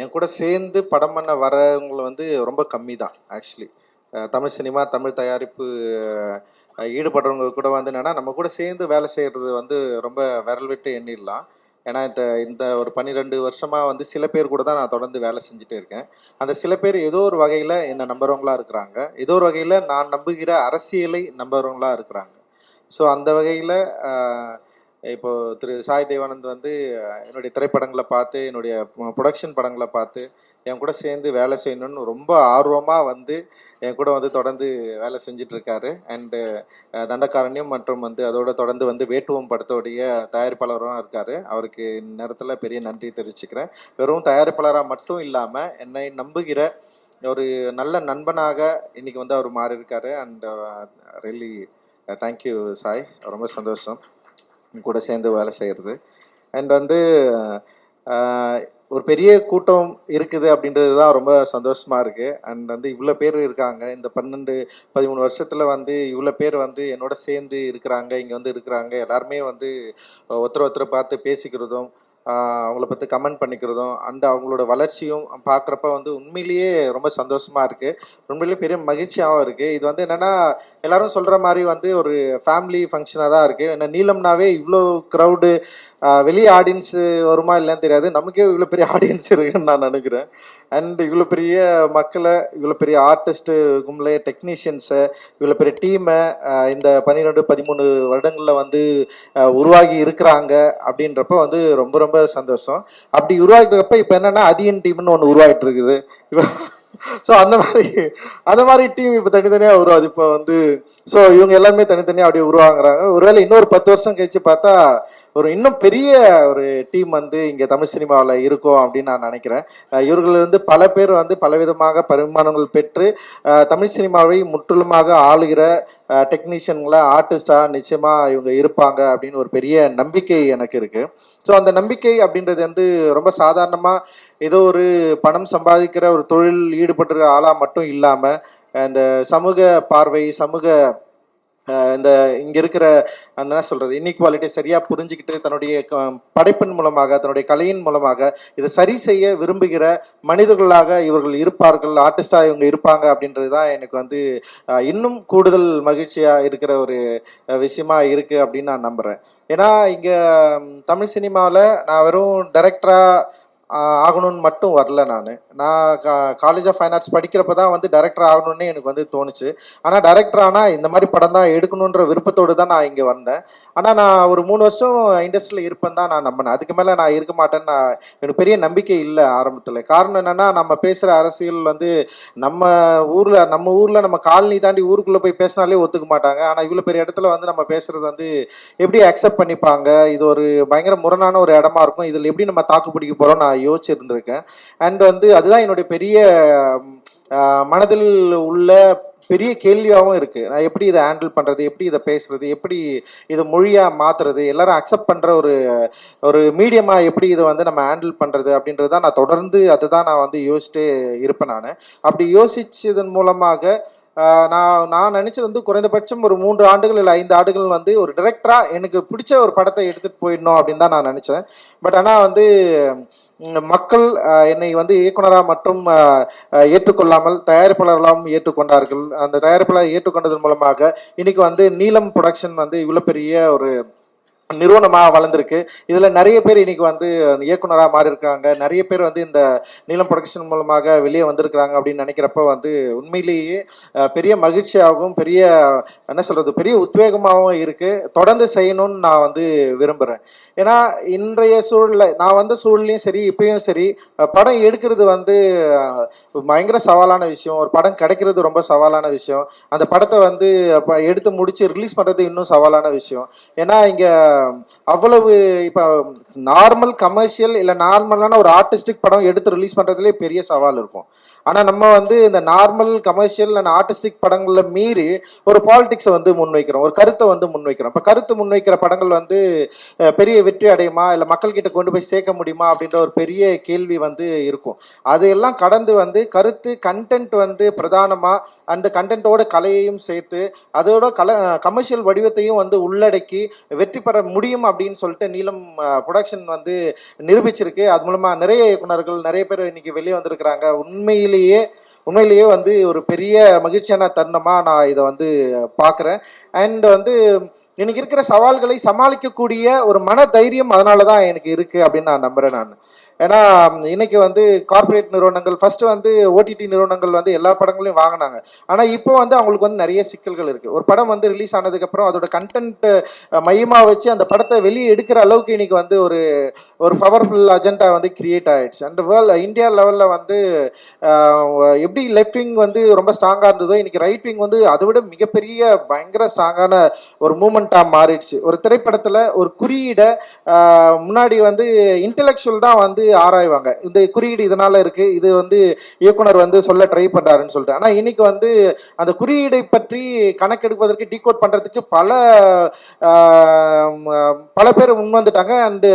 என் கூட சேர்ந்து படம் பண்ண வரவங்க வந்து ரொம்ப கம்மி தான் ஆக்சுவலி தமிழ் சினிமா தமிழ் தயாரிப்பு ஈடுபடுறவங்க கூட வந்து என்னென்னா நம்ம கூட சேர்ந்து வேலை செய்கிறது வந்து ரொம்ப விரல் விட்டு எண்ணிடலாம். ஏன்னா இந்த இந்த ஒரு பன்னிரெண்டு வருஷமாக வந்து சில பேர் கூட தான் நான் தொடர்ந்து வேலை செஞ்சுட்டே இருக்கேன். அந்த சில பேர் ஏதோ ஒரு வகையில் என்னை நம்புறவங்களா இருக்கிறாங்க. ஏதோ ஒரு வகையில் நான் நம்புகிற அரசியலை நம்புறவங்களா இருக்கிறாங்க. ஸோ அந்த வகையில் இப்போ திரு சாய் தேவானந்த் வந்து என்னுடைய திரைப்படங்களை பார்த்து என்னுடைய ப்ரொடக்ஷன் படங்களை பார்த்து என் கூட சேர்ந்து வேலை செய்யணும்னு ரொம்ப ஆர்வமாக வந்து என் கூட வந்து தொடர்ந்து வேலை செஞ்சிட்ருக்காரு. அண்டு தண்டக்காரணியம் மற்றும் வந்து அதோட தொடர்ந்து வந்து வேட்டுவம் படத்தோடைய தயாரிப்பாளரும் இருக்கார். அவருக்கு இந்நேரத்தில் பெரிய நன்றி தெரிவிச்சுக்கிறேன். வெறும் தயாரிப்பாளராக மட்டும் இல்லாமல் என்னை நம்புகிற ஒரு நல்ல நண்பனாக இன்னைக்கு வந்து அவர் மாறியிருக்காரு. And really thank you Sai. ரொம்ப சந்தோஷம். கூட சேர்ந்து வேலை செய்கிறது அண்ட் வந்து ஒரு பெரிய கூட்டம் இருக்குது அப்படின்றது தான் ரொம்ப சந்தோஷமாக இருக்குது அண்ட் வந்து இவ்வளோ பேர் இருக்காங்க. இந்த பன்னெண்டு பதிமூணு வருஷத்தில் வந்து இவ்வளோ பேர் வந்து என்னோட சேர்ந்து இருக்கிறாங்க இங்கே வந்து இருக்கிறாங்க. எல்லாருமே வந்து ஒருத்தர் ஒருத்தர் பார்த்து பேசிக்கிறதும் அவங்கள பற்றி கமெண்ட் பண்ணிக்கிறதும் அண்ட் அவங்களோட வளர்ச்சியும் பார்க்குறப்ப வந்து உண்மையிலேயே ரொம்ப சந்தோஷமாக இருக்குது உண்மையிலேயே பெரிய மகிழ்ச்சியாகவும் இருக்குது இது வந்து என்னென்னா எல்லாரும் சொல்கிற மாதிரி வந்து ஒரு ஃபேமிலி ஃபங்க்ஷனாக தான் இருக்குது ஏன்னா நீலம்னாவே இவ்வளோ க்ரௌடு வெளியே ஆடியன்ஸ் வருமா இல்லைன்னு தெரியாது. நமக்கே இவ்வளோ பெரிய ஆடியன்ஸ் இருக்குன்னு நான் நினைக்கிறேன். அண்ட் இவ்வளோ பெரிய மக்களை இவ்வளோ பெரிய ஆர்டிஸ்ட்டு கும்பலே டெக்னீஷியன்ஸை இவ்வளோ பெரிய டீமை இந்த பன்னிரெண்டு பதிமூணு வருடங்களில் வந்து உருவாகி இருக்கிறாங்க அப்படின்றப்ப வந்து ரொம்ப ரொம்ப சந்தோஷம். அப்படி உருவாக்கிறப்ப இப்போ என்னன்னா அதியன் டீம்னு ஒன்று உருவாகிட்டு இருக்குது ஸோ அந்த மாதிரி அந்த மாதிரி டீம் இப்போ தனித்தனியாக உருவாது இப்போ வந்து ஸோ இவங்க எல்லாருமே தனித்தனியாக அப்படியே உருவாங்குறாங்க ஒருவேளை இன்னொரு பத்து வருஷம் கழிச்சு பார்த்தா ஒரு இன்னும் பெரிய ஒரு டீம் வந்து இங்கே தமிழ் சினிமாவில் இருக்கும் அப்படின்னு நான் நினைக்கிறேன். அஹ் இருந்து பல பேர் வந்து பலவிதமாக பரிமாணங்கள் பெற்று தமிழ் சினிமாவை முற்றிலுமாக ஆளுகிற டெக்னீஷியன்களை ஆர்டிஸ்டாக நிச்சயமாக இவங்க இருப்பாங்க அப்படின்னு ஒரு பெரிய நம்பிக்கை எனக்கு இருக்குது ஸோ அந்த நம்பிக்கை அப்படின்றது வந்து ரொம்ப சாதாரணமாக ஏதோ ஒரு பணம் சம்பாதிக்கிற ஒரு தொழில் ஈடுபட்டுற ஆளாக மட்டும் இல்லாமல் இந்த சமூக பார்வை சமூக இந்த இங்க இருக்கிற அந்த என்ன சொல்றது இன்இக்வாலிட்டி சரியா புரிஞ்சுக்கிட்டு தன்னுடைய க- படைப்பின் மூலமாக தன்னுடைய கலையின் மூலமாக இதை சரி செய்ய விரும்புகிற மனிதர்களாக இவர்கள் இருப்பார்கள் ஆர்டிஸ்டா இவங்க இருப்பாங்க அப்படின்றது தான் எனக்கு வந்து இன்னும் கூடுதல் மகிழ்ச்சியா இருக்கிற ஒரு விஷயமா இருக்கு அப்படின்னு நான் நம்புறேன். ஏன்னா இங்க தமிழ் சினிமாவில் நான் வெறும் டைரக்டரா ஆகணும்னு மட்டும் வரல நான். நான் காலேஜ் ஆஃப் ஃபைன் ஆர்ட்ஸ் படிக்கிறப்ப தான் வந்து டைரக்டர் ஆகணும்னு எனக்கு வந்து தோணுச்சு. ஆனால் டைரக்டர் ஆனால் இந்த மாதிரி படம் தான் எடுக்கணுன்ற விருப்பத்தோடு தான் நான் இங்கே வந்தேன். ஆனால் நான் ஒரு மூணு வருஷம் இண்டஸ்ட்ரியில் இருப்பேன் தான் நான் நம்பினேன். அதுக்கு மேலே நான் இருக்க மாட்டேன்னு நான் எனக்கு பெரிய நம்பிக்கை இல்லை ஆரம்பத்தில். காரணம் என்னென்னா நம்ம பேசுகிற அரசியல் வந்து நம்ம ஊரில் நம்ம ஊரில் நம்ம காலனி தாண்டி ஊருக்குள்ளே போய் பேசினாலே ஒத்துக்க மாட்டாங்க. ஆனால் இவ்வளோ பெரிய இடத்துல வந்து நம்ம பேசுகிறது வந்து எப்படி அக்செப்ட் பண்ணிப்பாங்க? இது ஒரு பயங்கர முரணான ஒரு இடமா இருக்கும். இதில் எப்படி நம்ம தாக்கு பிடிக்க போகிறோம் நான் யோசிச்சிருந்திருக்கேன். அண்ட் வந்து அதுதான் என்னுடைய பெரிய மனதில் உள்ள பெரிய கேள்வியாகவும் இருக்கு. நான் எப்படி இதை ஹேண்டில் பண்றது எப்படி இதை பேசுறது எப்படி இதை மொழியா மாத்துறது எல்லாரும் அக்செப்ட் பண்ற ஒரு ஒரு மீடியமா எப்படி இதை வந்து நம்ம ஹேண்டில் பண்றது அப்படின்றத நான் தொடர்ந்து அதுதான் நான் வந்து யோசிச்சுட்டே இருப்பேன் நான். அப்படி யோசிச்சதன் மூலமாக நான் நான் நினச்சது வந்து குறைந்தபட்சம் ஒரு மூன்று ஆண்டுகள் இல்லை ஐந்து ஆண்டுகள் வந்து ஒரு டிரெக்டராக எனக்கு பிடிச்ச ஒரு படத்தை எடுத்துகிட்டு போயிடணும் அப்படின்னு தான் நான் நினச்சேன். பட் ஆனால் வந்து மக்கள் என்னை வந்து இயக்குனராக மட்டும் ஏற்றுக்கொள்ளாமல் தயாரிப்பாளர்களாகவும் ஏற்றுக்கொண்டார்கள். அந்த தயாரிப்பாளர் ஏற்றுக்கொண்டதன் மூலமாக இன்னைக்கு வந்து நீலம் ப்ரொடக்ஷன் வந்து இவ்வளோ பெரிய ஒரு நிறுவனமாக வளர்ந்துருக்கு. இதில் நிறைய பேர் இன்னைக்கு வந்து இயக்குனராக மாறி இருக்காங்க நிறைய பேர் வந்து இந்த நீலம் ப்ரொடக்ஷன் மூலமாக வெளியே வந்திருக்கிறாங்க அப்படின்னு நினைக்கிறப்ப வந்து உண்மையிலேயே பெரிய மகிழ்ச்சியாகவும் பெரிய என்ன சொல்கிறது பெரிய உத்வேகமாகவும் இருக்குது தொடர்ந்து செய்யணும்னு நான் வந்து விரும்புகிறேன் ஏன்னா இன்றைய சூழலில் நான் வந்த சூழலையும் சரி இப்பயும் சரி படம் எடுக்கிறது வந்து பயங்கர சவாலான விஷயம். ஒரு படம் கிடைக்கிறது ரொம்ப சவாலான விஷயம். அந்த படத்தை வந்து எடுத்து முடிச்சு ரிலீஸ் பண்ணுறது இன்னும் சவாலான விஷயம். ஏன்னா இங்கே அவ்வளவு இப்போ நார்மல் கமர்ஷியல் இல்லை நார்மலான ஒரு ஆர்டிஸ்டிக் படம் எடுத்து ரிலீஸ் பண்ணுறதுலேயே பெரிய சவால் இருக்கும். ஆனால் நம்ம வந்து இந்த நார்மல் கமர்ஷியல் அண்ட் ஆர்டிஸ்டிக் படங்களில் மீறி ஒரு பாலிடிக்ஸை வந்து முன்வைக்கிறோம். ஒரு கருத்தை வந்து முன்வைக்கிறோம். இப்போ கருத்து முன்வைக்கிற படங்கள் வந்து பெரிய வெற்றி அடையுமா? இல்லை மக்கள்கிட்ட கொண்டு போய் சேர்க்க முடியுமா? அப்படின்ற ஒரு பெரிய கேள்வி வந்து இருக்கும். அதையெல்லாம் கடந்து வந்து கருத்து கண்டென்ட் வந்து பிரதானமாக அண்ட் கண்டென்ட்டோட கலையையும் சேர்த்து அதோட கல கமர்ஷியல் வடிவத்தையும் வந்து உள்ளடக்கி வெற்றி பெற முடியும் அப்படின்னு சொல்லிட்டு நீலம் ப்ரொடக்ஷன் வந்து நிரூபிச்சிருக்கு. அது மூலமாக நிறைய இயக்குனர்கள் நிறைய பேர் இன்னைக்கு வெளியே வந்திருக்கிறாங்க. உண்மையிலேயே உண்மையிலேயே வந்து ஒரு பெரிய மகிழ்ச்சியான தருணமாக நான் இதை வந்து பார்க்குறேன். அண்ட் வந்து எனக்கு இருக்கிற சவால்களை சமாளிக்கக்கூடிய ஒரு மன தைரியம் அதனால தான் எனக்கு இருக்குது அப்படின்னு நான் நம்புகிறேன் நான். ஏன்னா இன்னைக்கு வந்து கார்ப்பரேட் நிறுவனங்கள் ஃபர்ஸ்ட் வந்து ஓடிடி நிறுவனங்கள் வந்து எல்லா படங்களையும் வாங்கினாங்க. ஆனா இப்போ வந்து அவங்களுக்கு வந்து நிறைய சிக்கல்கள் இருக்கு. ஒரு படம் வந்து ரிலீஸ் ஆனதுக்கு அப்புறம் அதோட கண்டென்ட் மையமா வச்சு அந்த படத்தை வெளியே எடுக்கிற அளவுக்கு இன்னைக்கு வந்து ஒரு ஒரு பவர்ஃபுல் அஜெண்டா வந்து கிரியேட் ஆயிடுச்சு. அண்ட் வேர்ல்ட் இந்தியா லெவல்ல வந்து எப்படி லெஃப்ட் விங் வந்து ரொம்ப ஸ்ட்ராங்கா இருந்ததோ இன்னைக்கு ரைட் விங் வந்து அதை விட மிகப்பெரிய பயங்கர ஸ்ட்ராங்கான ஒரு மூமெண்டா மாறிடுச்சு. ஒரு திரைப்படத்துல ஒரு குறியீடை முன்னாடி வந்து இன்டெலெக்சுவல் தான் வந்து ஆராய்வாங்க. இந்த குறியீடு இதனால இருக்கு. இது வந்து இயக்குனர் வந்து சொல்ல ட்ரை பண்றாருன்னு சொல்லிட்டு. ஆனா இன்னைக்கு வந்து அந்த குறியீடை பற்றி கணக்கெடுப்பதற்கு டீகோட் பண்றதுக்கு பல பல பேர் முன் வந்துட்டாங்க. அண்டு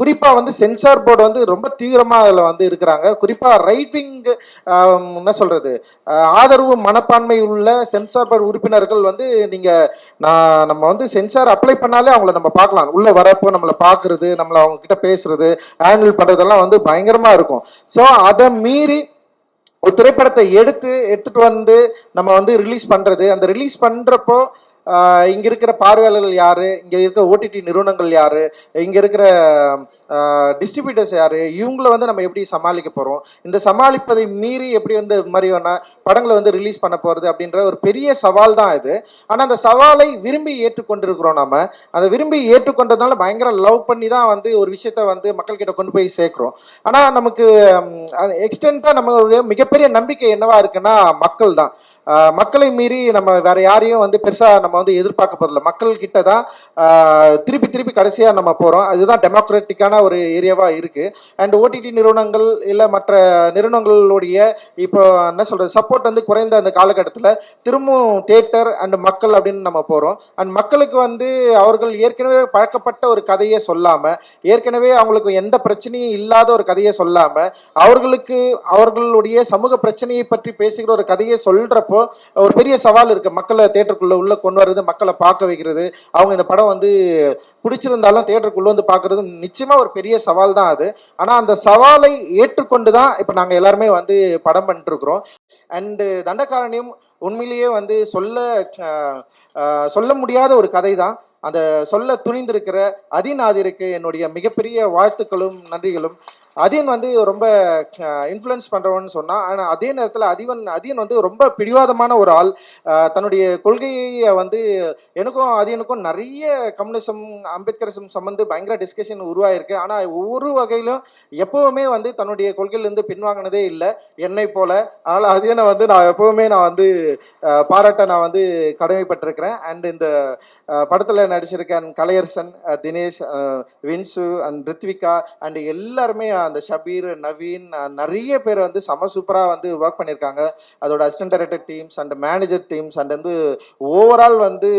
குறிப்பா வந்து சென்சார் போர்டு வந்து ரொம்ப தீவிரமா அதுல வந்து இருக்கிறாங்க. குறிப்பா ரைட் விங் என்ன சொல்றது? ஆதரவு மனப்பான்மை உள்ள சென்சார் போர்டு உறுப்பினர்கள் வந்து நீங்க நான் நம்ம வந்து சென்சார் அப்ளை பண்ணாலே அவங்கள நம்ம பார்க்கலாம். உள்ள வரப்போ நம்மளை பார்க்கறது நம்மள அவங்க கிட்ட பேசுறது ஹேண்டில் அப்படின்றதெல்லாம் வந்து பயங்கரமா இருக்கும். ஸோ அதை மீறி ஒரு திரைப்படத்தை எடுத்து எடுத்துட்டு வந்து நம்ம வந்து ரிலீஸ் பண்றது. அந்த ரிலீஸ் பண்றப்போ இங்கே இருக்கிற பார்வையாளர்கள் யார்? இங்கே இருக்க ஓடிடி நிறுவனங்கள் யார்? இங்கே இருக்கிற டிஸ்ட்ரிபியூட்டர்ஸ் யார்? இவங்கள வந்து நம்ம எப்படி சமாளிக்க போகிறோம் இந்த சமாளிப்பதை மீறி எப்படி வந்து மாதிரியான படங்களை வந்து ரிலீஸ் பண்ண போகிறது அப்படின்ற ஒரு பெரிய சவால் தான் இது. ஆனால் அந்த சவாலை விரும்பி ஏற்றுக்கொண்டிருக்கிறோம் நம்ம அதை விரும்பி ஏற்றுக்கொண்டதுனால பயங்கர லவ் பண்ணி தான் வந்து ஒரு விஷயத்த வந்து மக்கள்கிட்ட கொண்டு போய் சேர்க்குறோம். ஆனால் நமக்கு எக்ஸ்டென்ட்டாக நம்மளுடைய மிகப்பெரிய நம்பிக்கை என்னவா இருக்குன்னா மக்கள் தான். மக்களை மீறி நம்ம வேற யாரையும் வந்து பெருசா நம்ம வந்து எதிர்பார்க்க போறதில்ல. மக்கள் கிட்ட தான் திருப்பி திருப்பி கடைசியா நம்ம போறோம். அதுதான் டெமோக்ராட்டிக்கான ஒரு ஏரியாவா இருக்கு. அண்ட் ஓடிடி நிறுவனங்கள் இல்ல மற்ற நிறுவனங்களுடைய இப்போ என்ன சொல்றது சப்போர்ட் வந்து குறைந்த அந்த காலகட்டத்தில் திரும்பவும் தேட்டர் அண்ட் மக்கள் அப்படின்னு நம்ம போறோம். அண்ட் மக்களுக்கு வந்து அவர்கள் ஏற்கனவே பழக்கப்பட்ட ஒரு கதையை சொல்லாம ஏற்கனவே அவங்களுக்கு எந்த பிரச்சனையும் இல்லாத ஒரு கதையை சொல்லாம அவர்களுக்கு அவர்களுடைய சமூக பிரச்சனையை பற்றி பேசுகிற ஒரு கதையை சொல்றப்போ ஒரு பெரிய சவால் இருக்கு. மக்களை தேட்டருக்குள்ள உள்ள கொண்டு வர்றது மக்களை பார்க்க வைக்கிறது. அவங்க இந்த படம் வந்து பிடிச்சிருந்தாலும் தேட்டருக்குள்ள வந்து பார்க்கறது நிச்சயமா ஒரு பெரிய சவால் தான் அது. ஆனா அந்த சவாலை ஏற்றுக்கொண்டு தான் இப்போ நாங்க எல்லாருமே வந்து படம் பண்ணிட்டு இருக்கிறோம் அண்ட் உண்மையிலேயே வந்து சொல்ல சொல்ல முடியாத ஒரு கதை தான் அந்த சொல்ல துணிந்திருக்கிற அதிநாதிருக்கு என்னுடைய மிகப்பெரிய வாழ்த்துக்களும் நன்றிகளும். அதீன் வந்து ரொம்ப இன்ஃப்ளூயன்ஸ் பண்ணுறவன்னு சொன்னா ஆனா அதே நேரத்துல அதிவன் அதீன் வந்து ரொம்ப பிடிவாதமான ஒரு ஆள். தன்னுடைய கொள்கையை வந்து எனக்கும் அதீனுக்கும் நிறைய கம்யூனிசம் அம்பேத்கரிசம் சம்பந்து பயங்கர டிஸ்கஷன் உருவாயிருக்கு. ஆனா ஒவ்வொரு வகையிலும் எப்பவுமே வந்து தன்னுடைய கொள்கையிலிருந்து பின்வாங்கினதே இல்லை என்னை போல. அதனால அதீனை வந்து நான் எப்பவுமே நான் வந்து பாராட்ட நான் வந்து கடமைப்பட்டிருக்கிறேன். அண்ட் இந்த படத்தில் படத்துல நடிச்சிருக்கேன் கலையரசன் தினேஷ் வின்சு அண்ட் ரித்விகா அண்ட் எல்லாருமே அந்த ஷபீர் நவீன் நிறைய பேர் வந்து செம சூப்பராக வந்து ஒர்க் பண்ணியிருக்காங்க. அதோட assistant director teams and manager teams and வந்து ஓவரால் வந்து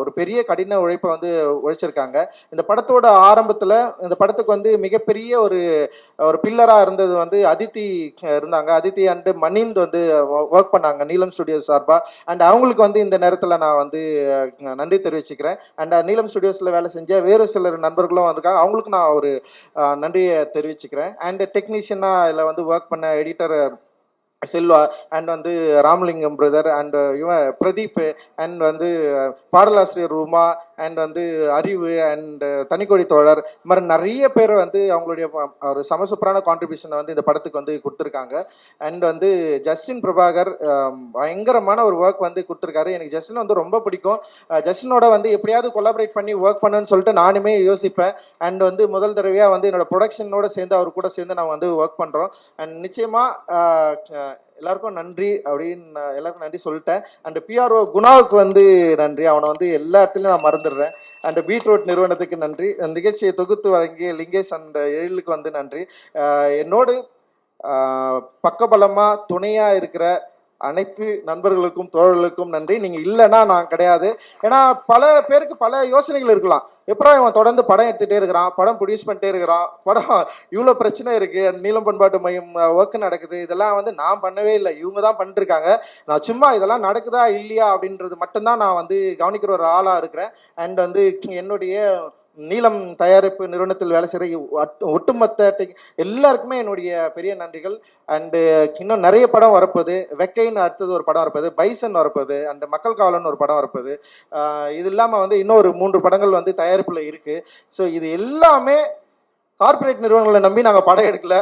ஒரு பெரிய கடின உழைப்பை வந்து உழைச்சிருக்காங்க இந்த படத்தோட ஆரம்பத்தில் இந்த படத்துக்கு வந்து மிகப்பெரிய ஒரு ஒரு பில்லராக இருந்தது வந்து அதித்தி இருந்தாங்க. அதித்தி அண்டு மணிந்த் வந்து ஒர்க் பண்ணாங்க நீலம் ஸ்டுடியோ சார்பாக அண்ட் அவங்களுக்கு வந்து இந்த நேரத்தில் நான் வந்து நன்றி தெரிவிச்சுக்கிறேன். அண்ட் நீலம் ஸ்டுடியோஸில் வேலை செஞ்ச வேறு சிலர் நண்பர்களும் இருக்காங்க அவங்களுக்கு நான் ஒரு நன்றியை தெரிவிச்சுக்கிறேன். அண்ட் டெக்னீஷியனா இதில் வந்து ஒர்க் பண்ண எடிட்டர் செல்வா அண்ட் வந்து ராமலிங்கம் பிரதர் அண்ட் இவன் பிரதீப் அண்ட் வந்து பாடலாசிரியர் ரூமா அண்ட் வந்து அறிவு அண்ட் தனிக்கொடி தோழர் இது மாதிரி நிறைய பேர் வந்து அவங்களுடைய ஒரு சமசூப்பரான கான்ட்ரிபியூஷனை வந்து இந்த படத்துக்கு வந்து கொடுத்துருக்காங்க. அண்ட் வந்து ஜஸ்டின் பிரபாகர் பயங்கரமான ஒரு ஒர்க் வந்து கொடுத்துருக்காரு. எனக்கு ஜஸ்டின் வந்து ரொம்ப பிடிக்கும். ஜஸ்டினோட வந்து எப்படியாவது கொலாபரேட் பண்ணி ஒர்க் பண்ணுன்னு சொல்லிட்டு நானுமே யோசிப்பேன். அண்ட் வந்து முதல் தடவையாக வந்து என்னோட ப்ரொடக்ஷனோட சேர்ந்து அவர் கூட சேர்ந்து நான் வந்து ஒர்க் பண்ணுறோம் அண்ட் நிச்சயமாக எல்லாருக்கும் நன்றி அப்படின்னு எல்லாருக்கும் நன்றி சொல்லிட்டேன். அண்ட் பிஆர்ஓ குணாவுக்கு வந்து நன்றி. அவனை வந்து எல்லா இடத்துலையும் நான் மறந்துடுறேன். அண்ட் பீட்ரூட் நிறுவனத்துக்கு நன்றி. அந்த நிகழ்ச்சியை தொகுத்து வழங்கிய லிங்கேஷ் அண்ட் எழிலுக்கு வந்து நன்றி. என்னோடு அஹ் பக்கபலமா துணையா இருக்கிற அனைத்து நண்பர்களுக்கும் தோழர்களுக்கும் நன்றி. நீங்கள் இல்லைன்னா நான் கிடையாது. ஏன்னா பல பேருக்கு பல யோசனைகள் இருக்கலாம். எப்படா இவன் தொடர்ந்து படம் எடுத்துகிட்டே இருக்கிறான் படம் ப்ரொடியூஸ் பண்ணிட்டே இருக்கிறான் படம் இவ்வளோ பிரச்சனை இருக்குது நீளம் பண்பாட்டு மையம் ஒர்க் நடக்குது இதெல்லாம் வந்து நான் பண்ணவே இல்லை. இவங்க தான் பண்ணிட்டுருக்காங்க நான் சும்மா இதெல்லாம் நடக்குதா இல்லையா அப்படின்றது மட்டும்தான் நான் வந்து கவனிக்கிற ஒரு ஆளாக இருக்கிறேன். அண்ட் வந்து என்னுடைய நீலம் தயாரிப்பு நிறுவனத்தில் வேலை செய்கிற ஒட்டுமொத்த எல்லாருக்குமே என்னுடைய பெரிய நன்றிகள். அண்டு இன்னும் நிறைய படம் வரப்போகுது. வெக்கைன்னு அடுத்தது ஒரு படம் வரப்போகுது. பைசன் வரப்போகுது. அண்டு மக்கள் காவலன் ஒரு படம் வரப்போகுது. இது இல்லாமல் வந்து இன்னொரு மூன்று படங்கள் வந்து தயாரிப்பில் இருக்குது ஸோ இது எல்லாமே கார்ப்பரேட் நிறுவனங்களை நம்பி நாங்கள் படம் எடுக்கல.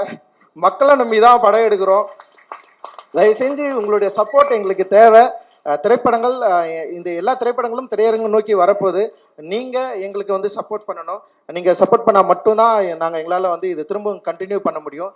மக்களை நம்பி தான் படம் எடுக்கிறோம். தயவு செஞ்சு உங்களுடைய சப்போர்ட் எங்களுக்கு தேவை. திரைப்படங்கள் இந்த எல்லா திரைப்படங்களும் திரையரங்கு நோக்கி வரப்போகுது. நீங்கள் எங்களுக்கு வந்து சப்போர்ட் பண்ணணும். நீங்கள் சப்போர்ட் பண்ணால் மட்டும்தான் நாங்கள் எங்களால் வந்து இது திரும்பவும் கண்டினியூ பண்ண முடியும்.